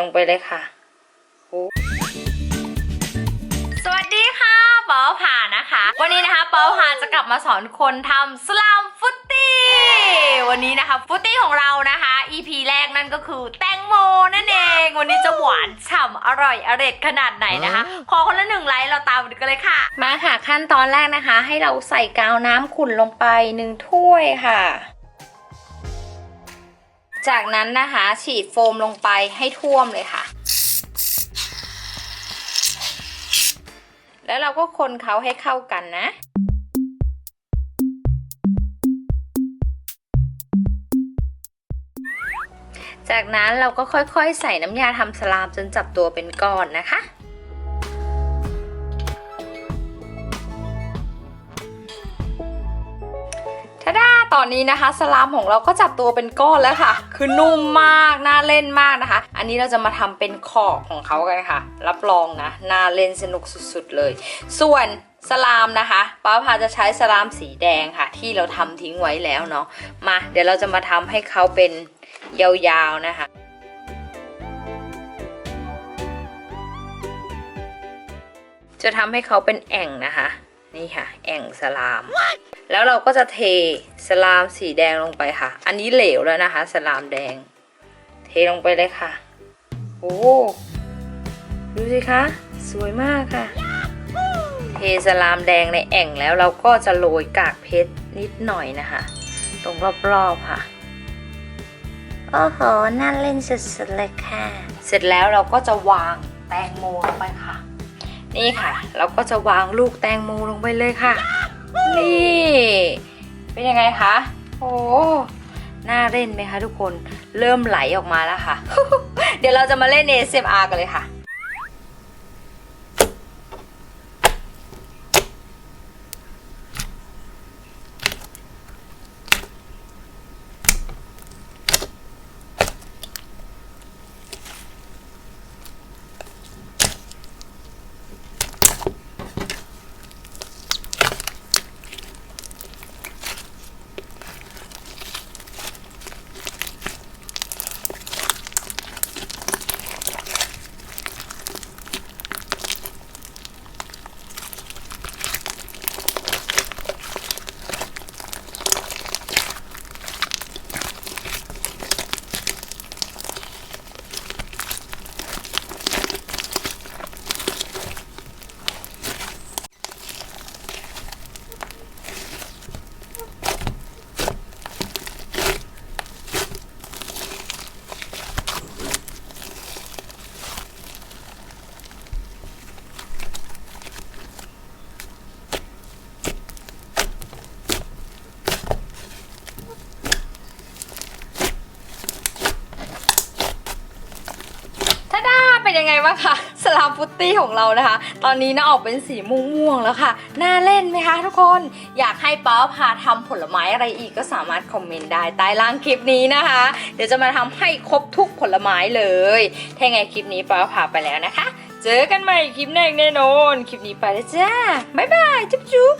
ลงไปเลยค่ะโอ้สวัสดีค่ะปอผ่านะคะ วันนี้นะคะปอผ่าจะกลับมาสอนคนทำสลามฟุตตี้วันนี้นะคะฟุตตี้ของเรานะคะ EP แรกนั่นก็คือแตงโมนั่นเอง วันนี้จะหวานฉ่ำอร่อยอร่อยขนาดไหนนะคะ ขอคนละหนึ่งไลค์เราตามไปดูกันเลยค่ะ มาค่ะขั้นตอนแรกนะคะ ให้เราใส่กาวน้ำขุ่นลงไปหนึ่งถ้วยค่ะ จากนั้นนะคะฉีดโฟมลงไปให้ท่วมเลยค่ะ แล้วเราก็คนเขาให้เข้ากันนะจากนั้นเราก็ค่อยๆ ใส่น้ำยาทำสลามจนจับตัวเป็นก้อนนะคะ ตอนนี้นะคะ สลามของเราก็จับตัวเป็นก้อนแล้วค่ะ คือนุ่มมาก น่าเล่นมากนะคะ อันนี้เราจะมาทำเป็นขอบของเขากันค่ะ รับรองนะ น่าเล่นสนุกสุดๆเลย ส่วนสลามนะคะป้าพาจะใช้สลามสีแดงค่ะ ที่เราทำทิ้งไว้แล้วเนาะ มา เดี๋ยวเราจะมาทำให้เขาเป็นยาวๆนะคะจะทำให้เขาเป็นแอ่งนะคะ นี่ค่ะ แอ่งสลาม แล้วเราก็จะเทสลามสีแดงลงไปค่ะ อันนี้เหลวแล้วนะคะ สลามแดง เทลงไปเลยค่ะ โอ้ดูสิคะ สวยมากค่ะ เทสลามแดงในแอ่งแล้วเราก็จะโรยกากเพชรนิดหน่อยนะคะ ตรงรอบๆค่ะโอ้โห น่าเล่นสุดๆเลยค่ะ เสร็จแล้วเราก็จะวางแตงโมลงไปค่ะ นี่ค่ะ เราก็จะวางลูกแตงโมลงไปเลยค่ะ นี่ เป็นยังไงคะ โอ้น่าเล่นไหมคะทุกคน เริ่มไหลออกมาแล้วค่ะ เดี๋ยวเราจะมาเล่น ASMR กันเลยค่ะ เป็นยังไงบ้างคะสลามฟุตตี้ของเรานะคะ ตอนนี้นะออกเป็นสีม่วงๆแล้วค่ะ น่าเล่นไหมคะทุกคนอยากให้ป้าพาทำผลไม้อะไรอีกก็สามารถคอมเมนต์ได้ใต้ล่างคลิปนี้นะคะ เดี๋ยวจะมาทำให้ครบทุกผลไม้เลยถ้าไงคลิปนี้ป้าพาไปแล้วนะคะ เจอกันใหม่คลิปหน้าแน่นอน คลิปนี้ไปแล้วจ้าบ๊ายบายจุ๊บจุ๊บ